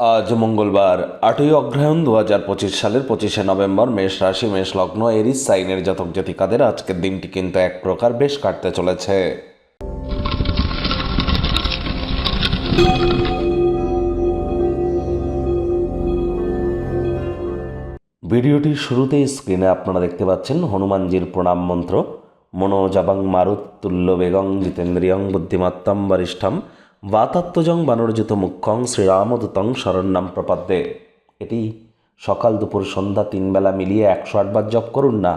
আজ মঙ্গলবার, আটই অগ্রহায়ণ দু হাজার পঁচিশ সালের পঁচিশে নভেম্বর, মেষ রাশি, মেষ লগ্ন, এরিস, সাইনের জাতক জাতিকাদের আজকের দিনটি কিন্তু এক প্রকার বেশ কাটতে চলেছে। ভিডিওটির শুরুতেই স্ক্রিনে আপনারা দেখতে পাচ্ছেন হনুমানজির প্রণাম মন্ত্র, মনোজাবাং মারুত তুল্য বেগং জিতেন্দ্রিয়ং বুদ্ধিমত্তম বরিষ্ঠম বাতাত্মজং বানরজিত মুখ্যং শ্রীরামদূতং শরণ্যাম প্রপাদ্যে এটি সকাল দুপুর সন্ধ্যা তিন বেলা মিলিয়ে একশো আটবার জপ করুন না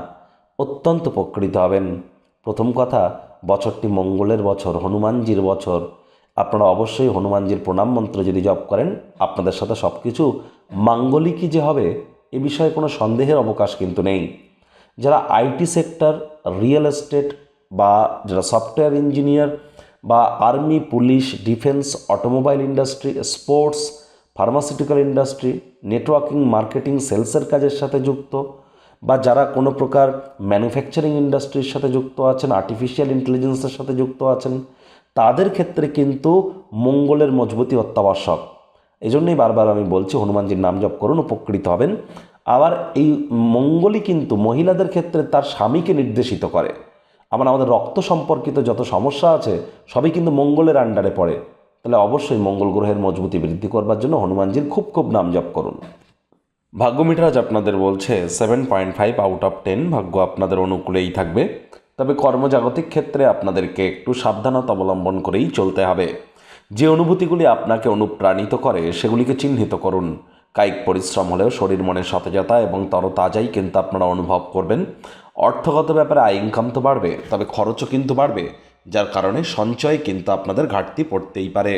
অত্যন্ত উপকৃত হবেন প্রথম কথা বছরটি মঙ্গলের বছর হনুমানজির বছর আপনারা অবশ্যই হনুমানজির প্রণাম মন্ত্র যদি জপ করেন আপনাদের সাথে সব কিছু মাঙ্গলিকই যে হবে এ বিষয়ে কোনো সন্দেহের অবকাশ কিন্তু নেই যারা আইটি সেক্টর রিয়েল এস্টেট বা যারা সফটওয়্যার ইঞ্জিনিয়ার বা army, police, defence, automobile industry, sports, pharmaceutical industry, networking, marketing, সেলসের কাজের সাথে যুক্ত বা যারা কোনো প্রকার ম্যানুফ্যাকচারিং ইন্ডাস্ট্রির সাথে যুক্ত আছেন আর্টিফিশিয়াল ইন্টেলিজেন্সের সাথে যুক্ত আছেন, তাদের ক্ষেত্রে কিন্তু মঙ্গলের মজবুতি অত্যাবশ্যক। এই জন্যই বারবার আমি বলছি, হনুমানজির নাম জপ করুন, উপকৃত হবেন। আবার এই মঙ্গলই কিন্তু মহিলাদের ক্ষেত্রে তার স্বামীকে নির্দেশিত করে। আবার আমাদের রক্ত সম্পর্কিত যত সমস্যা আছে, সবই কিন্তু মঙ্গলের আন্ডারে পড়ে। তাহলে অবশ্যই মঙ্গল গ্রহের মজবুতি বৃদ্ধি করবার জন্য হনুমানজির খুব খুব নাম জপ করুন। ভাগ্য মিটারাজ আপনাদের বলছে seven point five out of ten ভাগ্য আপনাদের অনুকূলেই থাকবে। তবে কর্মজাগতিক ক্ষেত্রে আপনাদেরকে একটু সাবধানতা অবলম্বন করেই চলতে হবে। যে অনুভূতিগুলি আপনাকে অনুপ্রাণিত করে, সেগুলিকে চিহ্নিত করুন। কায়িক পরিশ্রম হলেও শরীর মনের সতেজতা এবং তরতাজাই কিন্তু আপনারা অনুভব করবেন। অর্থগত ব্যাপারে আয় ইনকাম তো বাড়বে, তবে খরচও কিন্তু বাড়বে, যার কারণে সঞ্চয় কিন্তু আপনাদের ঘাটতি পড়তেই পারে।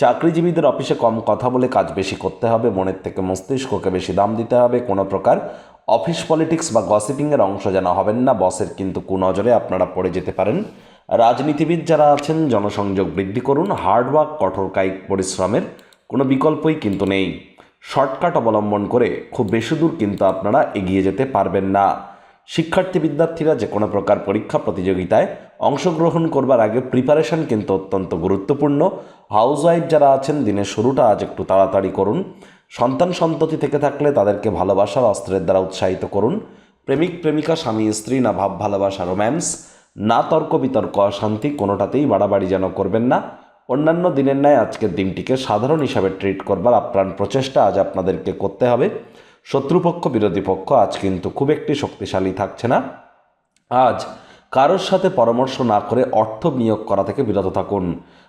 চাকরিজীবীদের অফিসে কম কথা বলে কাজ বেশি করতে হবে, মনের থেকে মস্তিষ্ককে বেশি দাম দিতে হবে, কোনো প্রকার অফিস পলিটিক্স বা গসিপিংয়ের অংশ যেন হবেন না, বসের কিন্তু কুনজরে আপনারা পড়ে যেতে পারেন। রাজনীতিবিদ যারা আছেন, জনসংযোগ বৃদ্ধি করুন হার্ডওয়ার্ক কঠোর কায়িক পরিশ্রমের কোনো বিকল্পই কিন্তু নেই। শর্টকাট অবলম্বন করে খুব বেশি দূর কিন্তু আপনারা এগিয়ে যেতে পারবেন না। শিক্ষার্থী বিদ্যার্থীরা যে কোনো প্রকার পরীক্ষা প্রতিযোগিতায় অংশগ্রহণ করবার আগে প্রিপারেশন কিন্তু অত্যন্ত গুরুত্বপূর্ণ। হাউস ওয়াইফ যারা আছেন, দিনের শুরুটা আজ একটু তাড়াতাড়ি করুন। সন্তান সন্ততি থেকে থাকলে তাদেরকে ভালোবাসার অস্ত্রের দ্বারা উৎসাহিত করুন। প্রেমিক, প্রেমিকা, স্বামী, স্ত্রী, না ভাব, ভালোবাসা রোম্যান্স না তর্ক, বিতর্ক, অশান্তি, কোনোটাতেই বাড়াবাড়ি যেন করবেন না। অন্যান্য দিনের ন্যায় আজকের দিনটিকে সাধারণ হিসাবে ট্রিট করবার আপ্রাণ প্রচেষ্টা আজ আপনাদেরকে করতে হবে। শত্রুপক্ষ, বিরোধী পক্ষ আজ কিন্তু খুব একটি শক্তিশালী থাকছে না। আজ কারোর সাথে পরামর্শ না করে অর্থ বিনিয়োগ করা থেকে বিরত থাকুন।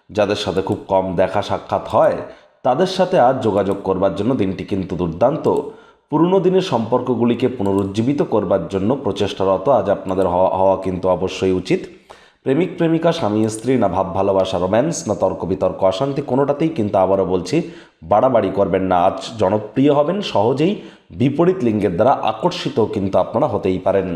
যাদের সাথে খুব কম দেখা সাক্ষাৎ হয়, তাদের সাথে আজ যোগাযোগ করবার জন্য দিনটি কিন্তু দুর্দান্ত। পুরনো দিনের সম্পর্কগুলিকে পুনরুজ্জীবিত করবার জন্য প্রচেষ্টারত আজ আপনাদের হওয়া হওয়া কিন্তু অবশ্যই উচিত। প্রেমিক, প্রেমিকা, স্বামী, স্ত্রী, না ভাব, ভালোবাসা, রোম্যান্স, না তর্ক, বিতর্ক, অশান্তি, কোনোটাতেই কিন্তু আবারও বলছি বাড়াবাড়ি করবেন না। আজ জনপ্রিয় হবেন সহজেই বিপরীত লিঙ্গের দ্বারা আকর্ষিত কিন্তু আপনারা হতেই পারেন।